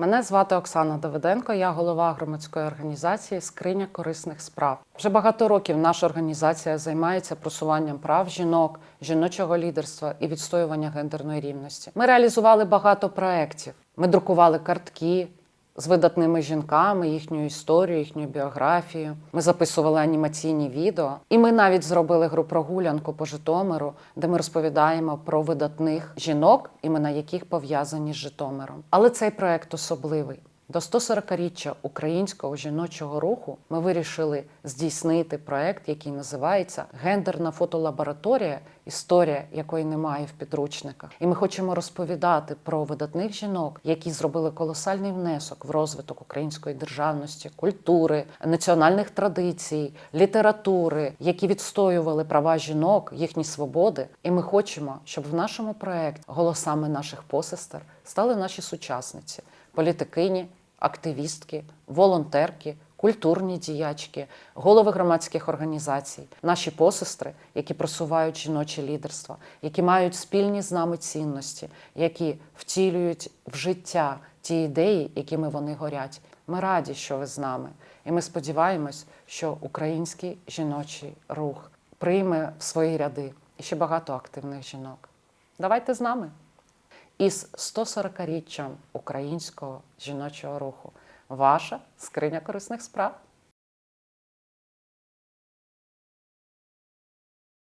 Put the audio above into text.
Мене звати Оксана Давиденко, я голова громадської організації Скриня корисних справ. Вже багато років наша організація займається просуванням прав жінок, жіночого лідерства і відстоювання гендерної рівності. Ми реалізували багато проєктів. Ми друкували картки з видатними жінками, їхню історію, їхню біографію. Ми записували анімаційні відео, і ми навіть зробили гру прогулянку по Житомиру, де ми розповідаємо про видатних жінок, імена яких пов'язані з Житомиром. Але цей проект особливий. До 140-річчя українського жіночого руху ми вирішили здійснити проект, який називається Гендерна фотолабораторія, історія якої немає в підручниках. І ми хочемо розповідати про видатних жінок, які зробили колосальний внесок в розвиток української державності, культури, національних традицій, літератури, які відстоювали права жінок, їхні свободи. І ми хочемо, щоб в нашому проекті голосами наших посестер стали наші сучасниці, політикині, активістки, волонтерки, культурні діячки, голови громадських організацій, наші посестри, які просувають жіноче лідерство, які мають спільні з нами цінності, які втілюють в життя ті ідеї, якими вони горять. Ми раді, що ви з нами, і ми сподіваємось, що український жіночий рух прийме в свої ряди і ще багато активних жінок. Давайте з нами із 140-річчям українського жіночого руху. Ваша скриня корисних справ.